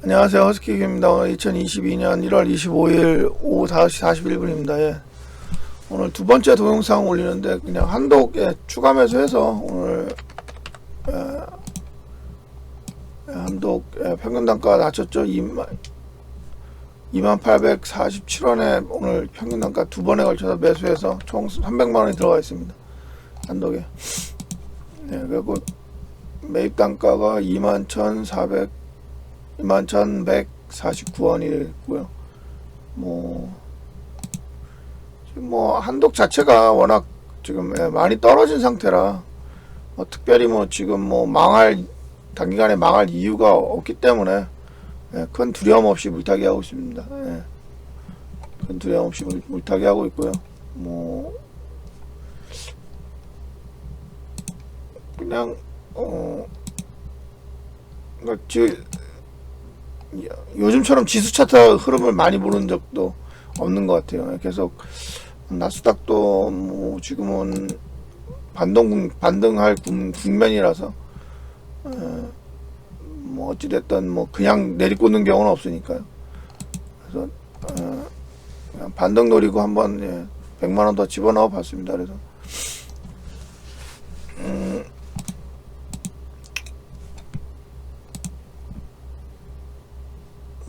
안녕하세요. 허스키입니다. 오늘 2022년 1월 25일 오후 5시 41분입니다. 예. 오늘 두 번째 동영상 올리는데 그냥 한독에 추가 매수해서 오늘 에, 에, 한독 에, 평균 단가 낮췄죠. 2만 2847원에 오늘 평균 단가 두 번에 걸쳐서 매수해서 총 300만 원이 들어가 있습니다. 한독에. 네, 그리고 매입 단가가 21,400 21,149원이고요. 뭐 지금 뭐 한독 자체가 워낙 지금 예, 많이 떨어진 상태라 뭐 특별히 뭐 지금 뭐 망할 단기간에 망할 이유가 없기 때문에 예, 큰 두려움 없이 물타기 하고 있습니다. 예. 큰 두려움 없이 물, 물타기 하고 있고요. 뭐 그냥 어 그러니까 지- 요즘처럼 지수 차트 흐름을 많이 보는 적도 없는 것 같아요. 계속 나스닥도 뭐 지금은 반동 반등할 국- 국면이라서 에, 뭐 어찌 됐든 뭐 그냥 내리꽂는 경우는 없으니까요. 그래서 반등 노리고 한번 예, 100만 원 더 집어넣어 봤습니다. 그래서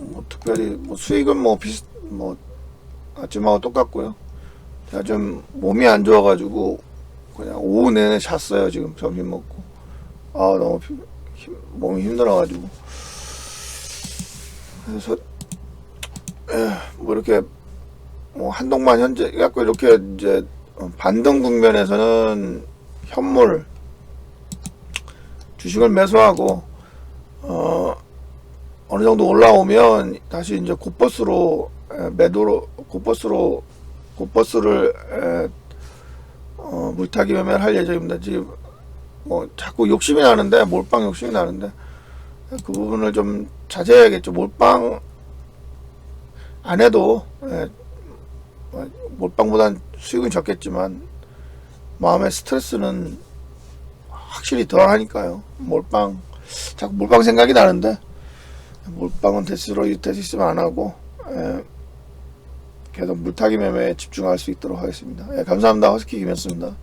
뭐 특별히 뭐 수익은 뭐 비슷 뭐 아침하고 똑같고요. 제가 좀 몸이 안 좋아가지고 그냥 오후 내내 잤어요 지금 점심 먹고 아 너무 피- 힘- 몸이 힘들어가지고 그래서 에, 뭐 이렇게 뭐 한동만 현재 갖고 이렇게 이제 어, 반등 국면에서는 현물 주식을 매수하고 어 어느 정도 올라오면 다시 이제 곧버스로 에, 매도로 곧버스로 곧버스를 에, 어, 물타기 매매를 할 예정입니다. 지금 뭐 자꾸 욕심이 나는데 몰빵 욕심이 나는데 그 부분을 좀 자제해야겠죠. 몰빵 안 해도 에, 뭐, 몰빵보단 수익은 적겠지만 마음의 스트레스는 확실히 덜 하니까요. 몰빵 자꾸 몰빵 생각이 나는데 몰빵은 대수로 대수 있으면 안 하고 에, 계속 물타기 매매에 집중할 수 있도록 하겠습니다. 예, 감사합니다. 허스키 김이었습니다.